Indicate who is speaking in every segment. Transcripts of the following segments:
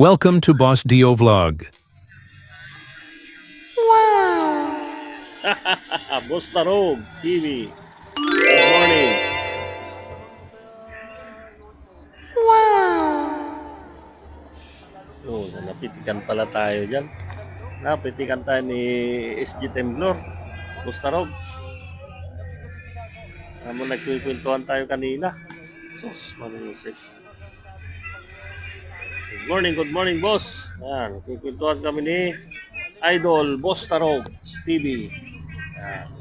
Speaker 1: Welcome to Boss Dio Vlog.
Speaker 2: Ah, Boss Tarog TV. Good morning. Wow! Oh, napitikan pala tayo dyan. Napitikan tayo ni SG Temblor. Boss Tarog. Amo nagkukwentuhan tayo kanina. Sus, manusik. Morning, good morning, boss. Yan, nagkukwentuhan kami ni Idol Boss Tarog TV. Yan.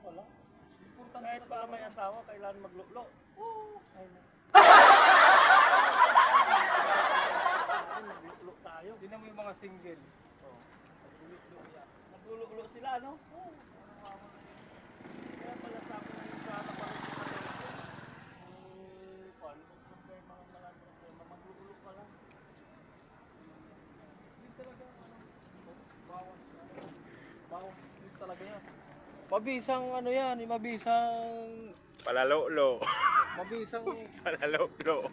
Speaker 2: Kahit pa may asawa, kailangan maglulo. Maglulo tayo.
Speaker 3: Tingnan mo yung mga single.
Speaker 2: Maglulo sila, no? Kaya pala sa akin na yung sa kapalit ko na yung kwan, kung may mga problema, maglulo pa lang.
Speaker 3: Bawang news talaga yan. Mabisang ano yan, yung mabisang...
Speaker 4: Palalolo.
Speaker 3: Mabisang...
Speaker 4: Palalolo.